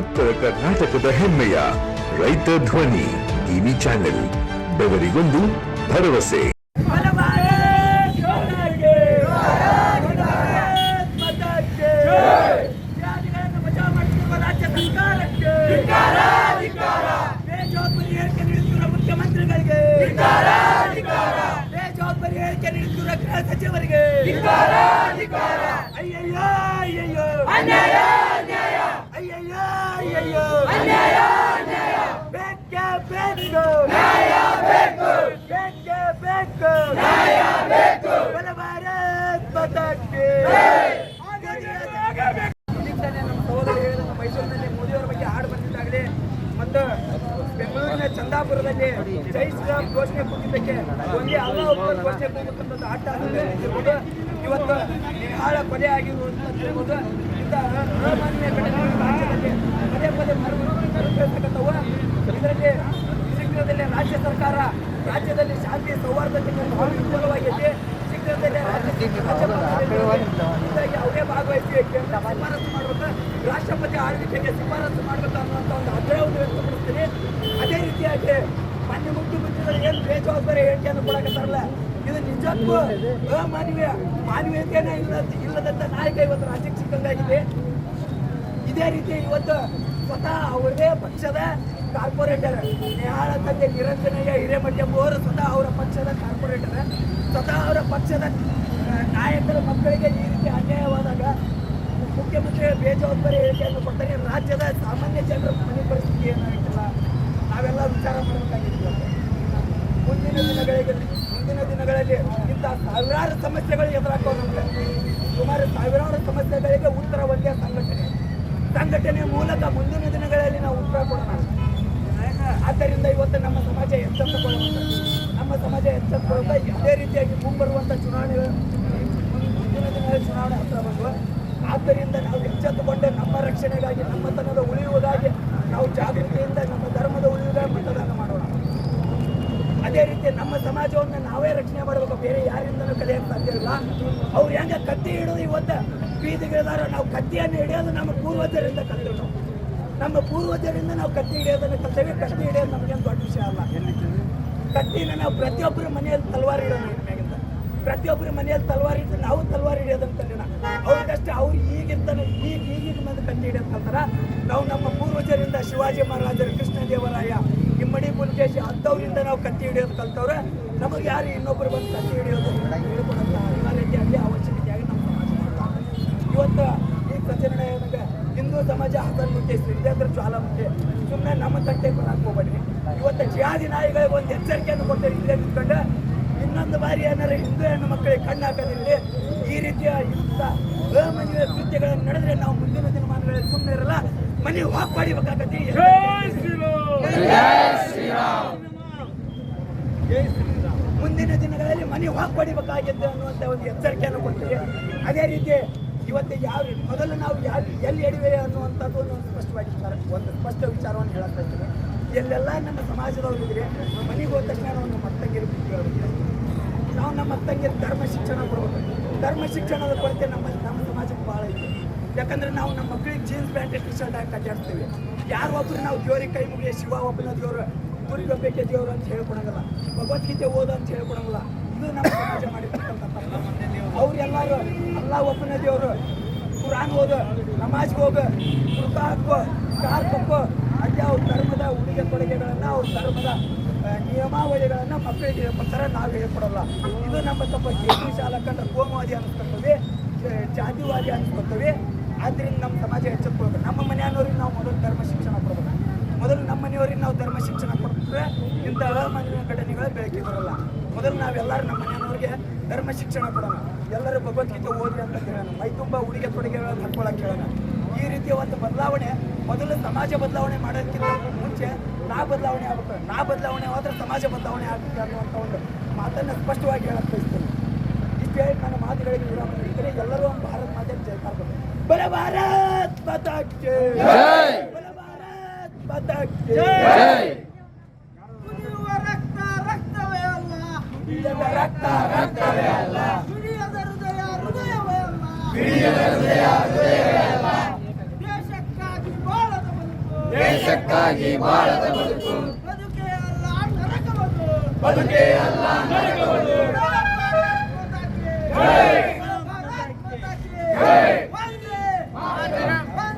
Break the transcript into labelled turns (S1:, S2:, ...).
S1: ಉತ್ತರ ಕರ್ನಾಟಕದ ಹೆಮ್ಮೆಯ ರೈತ ಧ್ವನಿ ಟಿವಿ ಚಾನೆಲ್ ಬೆವರಿಗೊಂದು ಭರವಸೆ
S2: ಮುಖ್ಯಮಂತ್ರಿಗಳಿಗೆ ಬೇಜವಾಬ್ದಾರಿ ಹೇಳಿಕೆ ನೀಡುತ್ತಿರುವ ಗೃಹ ಸಚಿವರಿಗೆ ಜೈ ಘೋಷಣೆ ಕೂಗಿದ್ದಕ್ಕೆ ಒಂದೇ ಅಲ್ಲ, ಒಬ್ಬರು ಘೋಷಣೆ ಕೂಗತಕ್ಕಂಥದ್ದು ಆಟ ಆಗಿರ್ಬೋದು ಇವತ್ತು ನೇಹಾಳ ಕೊಲೆ ಆಗಿರುವಂಥದ್ದು ಇಂಥ ಅಸಾಮಾನ್ಯ ಘಟನೆಗಳು ರಾಜ್ಯದಲ್ಲಿ ಪದೇ ಪದೇ ಮರುಕಳಿಸ್ತಕ್ಕಂಥವು ಇದರಲ್ಲಿ ಶೀಘ್ರದಲ್ಲೇ ರಾಜ್ಯ ಸರ್ಕಾರ ರಾಜ್ಯದಲ್ಲಿ ಶಾಂತಿ ಸೌಹಾರ್ದತೆ ಅನುಕೂಲವಾಗಿದೆ ಶೀಘ್ರದಲ್ಲೇ ರಾಜ್ಯ ಅವರೇ ಭಾಗವಹಿಸಿ ಶಿಫಾರಸು ಮಾಡಬೇಕು, ರಾಷ್ಟ್ರಪತಿ ಆಳ್ವಿಕೆಗೆ ಶಿಫಾರಸು ಮಾಡಬೇಕು ಅನ್ನುವಂಥ ಒಂದು ಆಗ್ರಹವನ್ನು ವ್ಯಕ್ತಪಡಿಸ್ತೀನಿ. ಅದೇ ರೀತಿಯಾಗಿ ಮಾನ್ಯ ಮುಖ್ಯಮಂತ್ರಿಗಳು ಏನು ಬೇಜವಾಬ್ದಾರಿ ಹೇಳಿಕೆಯನ್ನು ಕೊಡಕತ್ತಾರಲ್ಲ ಇದು ನಿಜಕ್ಕೂ ಅಮಾನವೀಯ ಮಾನವೀಯತೆಯನ್ನ ಇಲ್ಲದ ಇಲ್ಲದಂತ ನಾಯಕ ಇವತ್ತು ರಾಜ್ಯಕ್ಕೆ ಸಿಕ್ಕಂಗಾಗಿದೆ. ಇದೇ ರೀತಿ ಇವತ್ತು ಸ್ವತಃ ಅವರದೇ ಪಕ್ಷದ ಕಾರ್ಪೊರೇಟರ್ ನೇಹಾಳ ತಂದೆ ನಿರಂಜನಯ್ಯ ಹಿರೇಮಠ ಎಂಬುವರು ಸ್ವತಃ ಅವರ ಪಕ್ಷದ ಕಾರ್ಪೊರೇಟರ್. ಸ್ವತಃ ಅವರ ಪಕ್ಷದ ನಾಯಕರ ಮಕ್ಕಳಿಗೆ ಈ ರೀತಿ ಅನ್ಯಾಯವಾದಾಗ ಮುಖ್ಯಮಂತ್ರಿಗಳ ಬೇಜವಾಬ್ದಾರಿ ಹೇಳಿಕೆಯನ್ನು ಕೊಡ್ತಾರೆ ರಾಜ್ಯದ ಸಾಮಾನ್ಯ ಜನರ ಮನೆ ಪರಿಸ್ಥಿತಿ ಏನಾಗಿಲ್ಲ ನಾವೆಲ್ಲ ವಿಚಾರ ಮಾಡಬೇಕಾಗಿತ್ತು. ಮುಂದಿನ ಮುಂದಿನ ದಿನಗಳಲ್ಲಿ ಇಂಥ ಸಾವಿರಾರು ಸಮಸ್ಯೆಗಳು ನಮಗೆ ಸುಮಾರು ಸಾವಿರಾರು ಸಮಸ್ಯೆಗಳಿಗೆ ಉತ್ತರ ಒಂದೇ ಸಂಘಟನೆ. ಸಂಘಟನೆ ಮೂಲಕ ಮುಂದಿನ ದಿನಗಳಲ್ಲಿ ನಾವು ಉತ್ತರ ಕೊಡೋಣ. ಆದ್ದರಿಂದ ಇವತ್ತು ನಮ್ಮ ಸಮಾಜ ಎಚ್ಚೆತ್ತುಕೊಳ್ಳುವಂತ, ನಮ್ಮ ಸಮಾಜ ಎಚ್ಚೆತ್ತುಕೊಳ್ಳುತ್ತಾ ಇದೇ ರೀತಿಯಾಗಿ ಮುಂಬರುವಂಥ ಚುನಾವಣೆ ಮುಂದಿನ ದಿನಗಳಲ್ಲಿ ಚುನಾವಣೆ ಹತ್ರ ಬಂದು ಆದ್ದರಿಂದ ನಾವು ಎಚ್ಚೆತ್ತುಕೊಂಡೆ ನಮ್ಮ ರಕ್ಷಣೆಗಾಗಿ ನಮ್ಮತನದ ಉಳಿಯುವುದಾಗಿ ನಾವು ಜಾಗೃತಿಯಿಂದ ನಮ್ಮ ಧರ್ಮದ ಉಳಿಯುವುದಾಗಿ ಮತದಾನ ಮಾಡೋಣ ಅದೇ ರೀತಿ ನಮ್ಮ ಸಮಾಜವನ್ನು ನಾವೇ ರಕ್ಷಣೆ ಮಾಡಬೇಕು ಬೇರೆ ಯಾರಿಂದಲೂ ಕಲಿಯಕ್ಕೆ ಸಾಧ್ಯ ಇಲ್ಲ. ಅವ್ರು ಹೆಂಗ ಕತ್ತಿ ಹಿಡಿದು ಇವತ್ತು ಬೀದಿಗಿಳಿದಾರ ನಾವು ಕತ್ತಿಯನ್ನು ಹಿಡಿಯೋದು ನಮ್ಮ ಪೂರ್ವಜರಿಂದ ಕಲಿತು ನಮ್ಮ ಪೂರ್ವಜರಿಂದ ನಾವು ಕತ್ತಿ ಹಿಡಿಯೋದನ್ನು ಕಲ್ತೇವೆ, ಕತ್ತಿ ಹಿಡಿಯೋದು ನಮಗೇನು ದೊಡ್ಡ ವಿಷಯ ಅಲ್ಲ. ಕತ್ತಿನ ನಾವು ಪ್ರತಿಯೊಬ್ಬರ ಮನೆಯಲ್ಲಿ ತಲವಾರು ಇನ್ಮ್ಯಾಗಿಂದ ಪ್ರತಿಯೊಬ್ಬರ ಮನೆಯಲ್ಲಿ ತಲವಾರು ಇಟ್ಟು ನಾವು ತಲವಾರು ಕಲಿಯೋಣ. ಅವ್ರಿಗಷ್ಟೇ ಅವ್ರು ಈಗಿರ್ತಾನೆ ಈಗ ಈಗಿನ ಮಂದಿ ಕತ್ತಿ ಹಿಡಿಯೋದು ಕಲ್ತಾರ. ನಾವು ನಮ್ಮ ಪೂರ್ವಜರಿಂದ ಶಿವಾಜಿ ಮಹಾರಾಜರು ಕೃಷ್ಣದೇವರಾಯ ಇಮ್ಮಡಿ ಪುಲಕೇಶಿ ಅಂಥವ್ರಿಂದ ನಾವು ಕತ್ತಿ ಹಿಡಿಯೋದು ಕಲ್ತವ್ರೆ, ನಮಗೆ ಯಾರು ಇನ್ನೊಬ್ಬರು ಬಂದು ಕತ್ತಿ ಹಿಡಿಯೋದು ಹೇಳ್ಕೊಡಂತ ಅಲ್ಲಿ ಅವಶ್ಯಕತೆಯಾಗಿ ನಮ್ಮ ಸಮಾಜ ಇವತ್ತು ಈ ಪ್ರಚರಣೆ ನನಗೆ ಹಿಂದೂ ಸಮಾಜ ಹಸನ್ಮುಖಿ ಶ್ರೀಜೇಂದ್ರ ಜ್ವಾಲಾಮುಖಿ ಸುಮ್ಮನೆ ನಮ್ಮ ತಟ್ಟೆ ಹೋಗ್ಬೇಡ್ರಿ. ಇವತ್ತು ಜಿಯಾದಿ ನಾಯಿಗಳಿಗೆ ಒಂದು ಎಚ್ಚರಿಕೆಯನ್ನು ಕೊಡ್ತಾರೆ ಇಲ್ಲೇ ನಿಂತ್ಕೊಂಡು. ಇನ್ನೊಂದು ಬಾರಿ ಏನಾರ ಹಿಂದೂ ಹೆಣ್ಣು ಮಕ್ಕಳಿಗೆ ಕಣ್ಣು ಈ ರೀತಿಯ ಇಂಥ ಮನೆಯ ಕೃತ್ಯಗಳನ್ನು ನಡೆದ್ರೆ ನಾವು ಮುಂದಿನ ದಿನಮಾನಗಳಲ್ಲಿ ಸುಮ್ಮನೆ ಇರಲ್ಲ ಮನೆ ವಾಕ್ ಮಾಡಿಬೇಕಾಗತ್ತೆ ಮುಂದಿನ ದಿನಗಳಲ್ಲಿ ಮನೆ ವಾಕ್ ಪಡಿಬೇಕಾಗಿದ್ದು ಅನ್ನುವಂಥ ಒಂದು ಎಚ್ಚರಿಕೆಯನ್ನು ಕೊಡ್ತೀವಿ. ಅದೇ ರೀತಿ ಇವತ್ತು ಯಾವ ಮೊದಲು ನಾವು ಯಾವ ಎಲ್ಲಿ ಎಡಿವೆ ಅನ್ನುವಂಥದ್ದು ಒಂದು ಸ್ಪಷ್ಟವಾಗಿ ಒಂದು ಸ್ಪಷ್ಟ ವಿಚಾರವನ್ನು ಹೇಳಕ್ ಇದ್ದೀವಿ ಎಲ್ಲೆಲ್ಲ ನಮ್ಮ ಸಮಾಜದವರು ಇದ್ರೆ ಮನೆಗೆ ಹೋದ ತಕ್ಷಣ ಒಂದು ನಮ್ಮ ನಾವು ನಮ್ಮ ಅತ್ತಂಗಿರು ಧರ್ಮ ಶಿಕ್ಷಣ ಕೊಡಬೇಕು. ಧರ್ಮ ಶಿಕ್ಷಣದ ಕೊರತೆ ನಮ್ಮ ನಮ್ಮ ಸಮಾಜಕ್ಕೆ ಭಾಳ ಇದೆ. ಯಾಕಂದ್ರೆ ನಾವು ನಮ್ಮ ಮಕ್ಕಳಿಗೆ ಜೀನ್ಸ್ ಪ್ಯಾಂಟ್ ಟಿ ಶರ್ಟ್ ಹಾಕಿ ಕಟ್ಟಾಡ್ತೀವಿ ಯಾರು ಒಬ್ರು ನಾವು ದೇವ್ರಿಗೆ ಕೈ ಮುಗಿಯ ಶಿವ, ಒಬ್ಬನ ದೇವರು ದುರ್ಗಬೇಕೆ ದೇವರು ಅಂತ ಹೇಳ್ಕೊಡಂಗಲ್ಲ. ಭಗವದ್ಗೀತೆ ಓದು ಅಂತ ಹೇಳ್ಕೊಡಂಗಲ್ಲ. ಇದು ನಮ್ಮ ಸಮಾಜ ಮಾಡಿರ್ತಕ್ಕಂಥ ಅವ್ರೆಲ್ಲರೂ ಅಲ್ಲ, ಒಬ್ಬನ ದೇವರು. ಕುರಾನ್ ಓದು, ನಮಾಜ್ಗೆ ಹೋಗು ಕುರ್ತಾ ಹಾಕು ಕಾರ್ ಹಾಕು ಅದೇ ಅವ್ರ ಧರ್ಮದ ಉಡುಗೆ ತೊಡುಗೆಗಳನ್ನು, ಅವ್ರ ಧರ್ಮದ ನಿಯಮಾವಳಿಗಳನ್ನು ಮಕ್ಕಳಿಗೆ ಹೇಳ್ಕೊಡ್ತಾರೆ, ನಾವು ಹೇಳ್ಕೊಡಲ್ಲ. ಇದು ನಮ್ಮ ತಪ್ಪ. ಕೇಂದ್ರ ಶಾಲಾ ಕಂಡ್ರೆ ಕೋಮವಾದಿ ಅನಿಸ್ಕೊಳ್ತವೆ ಜ- ಜಾತಿವಾದಿ ಅನಿಸ್ಕೊಳ್ತವೆ ಆದ್ದರಿಂದ ನಮ್ಮ ಸಮಾಜ ಹೆಚ್ಚಕ್ಕೆ ನಮ್ಮ ಮನೆಯವ್ರಿಗೆ ನಾವು ಮೊದಲು ಧರ್ಮ ಶಿಕ್ಷಣ ಕೊಡ್ಬೇಕು ಮೊದಲು ನಮ್ಮ ಮನೆಯವ್ರಿಗೆ ನಾವು ಧರ್ಮ ಶಿಕ್ಷಣ ಕೊಟ್ಟರೆ ಇಂಥ ಅಮಾನ್ಯ ಘಟನೆಗಳು ಬೆಳಕಿಗೆ ಬರಲ್ಲ. ಮೊದಲು ನಾವೆಲ್ಲರೂ ನಮ್ಮ ಮನೆಯವ್ರಿಗೆ ಧರ್ಮ ಶಿಕ್ಷಣ ಕೊಡೋಣ. ಎಲ್ಲರೂ ಭಗವದ್ಗೀತೆ ಓದ್ರಿ ಅಂತ ಕೇಳೋಣ ಮೈ ತುಂಬ ಉಡುಗೆ ತೊಡುಗೆಗಳನ್ನು ಹಾಕೊಳಕ್ಕೆ ಹೇಳೋಣ. ಈ ರೀತಿಯ ಒಂದು ಬದಲಾವಣೆ, ಮೊದಲು ಸಮಾಜ ಬದಲಾವಣೆ ಮಾಡೋದಕ್ಕಿಂತ ಮುಂಚೆ ನಾ ಬದಲಾವಣೆ ಆಗುತ್ತೆ ನಾ ಬದಲಾವಣೆ ಆದ್ರೆ ಸಮಾಜ ಬದಲಾವಣೆ ಆಗುತ್ತೆ ಅನ್ನುವಂಥ ಒಂದು ಮಾತನ್ನು ಸ್ಪಷ್ಟವಾಗಿ ಹೇಳಕ್ಕೆ ಬಯಸ್ತೀನಿ. ಇಷ್ಟೇ ನನ್ನ ಮಾತುಗಳಿಗೆ ವಿರಾಮ ನೀಡಿದರೆ ಎಲ್ಲರೂ ಭಾರತ್ ಮಾತೆ ಬಲ ಭಾರತ್ ಮಾತಾ ಕಿ ಬಲ ಭಾರತ್ ಮಾತಾ ಕಿ
S3: ಕುದಿಯುವ ರಕ್ತ ರಕ್ತವೇ ಅಲ್ಲ.
S2: ಕುಡಿಯದ ರಕ್ತ ರಕ್ತವೇ ಅಲ್ಲ.
S3: ಹಿಡಿಯದ ಹೃದಯ ಹೃದಯವೇ ಅಲ್ಲ. ದೇಶಕ್ಕಾಗಿ ಬಾಳದ ದೇಶಕ್ಕಾಗಿ ಬಾಳದ ಬದುಕು.
S4: ಬದುಕೇ ಅಲ್ಲ ನರಕವದು.
S3: ಬದುಕೇ ಅಲ್ಲ ನರಕವದು.